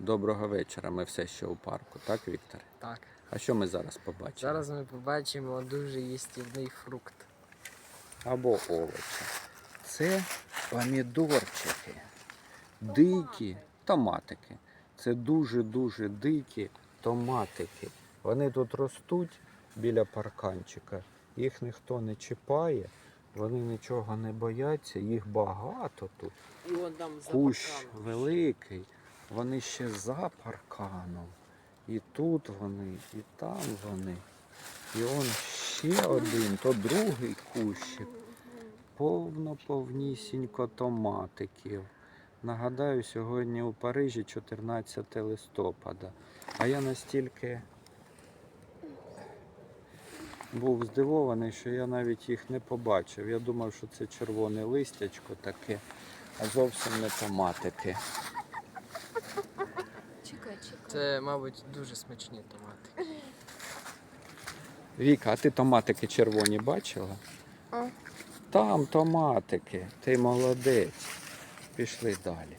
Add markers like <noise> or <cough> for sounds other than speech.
Доброго вечора. Ми все ще у парку, так, Віктор? Так. А що ми зараз побачимо? Зараз ми побачимо дуже їстівний фрукт. Або овочі. Це помідорчики. Дикі томатики. Це дуже-дуже дикі томатики. Вони тут ростуть біля парканчика. Їх ніхто не чіпає, вони нічого не бояться, їх багато тут. І вон там за Кущ парканом. великий, вони ще за парканом. І тут вони, і там вони. І он ще один, то другий кущик. Повно повнісінько томатиків. Нагадаю, сьогодні у Парижі 14 листопада. А я настільки був здивований, що я навіть їх не побачив. Я думав, що це червоне листячко таке, а зовсім не томатики. Це, мабуть, дуже смачні томати. <laughs> Віка, а ти томатики червоні бачила? А. Там томатики. Ти молодець. Пішли далі.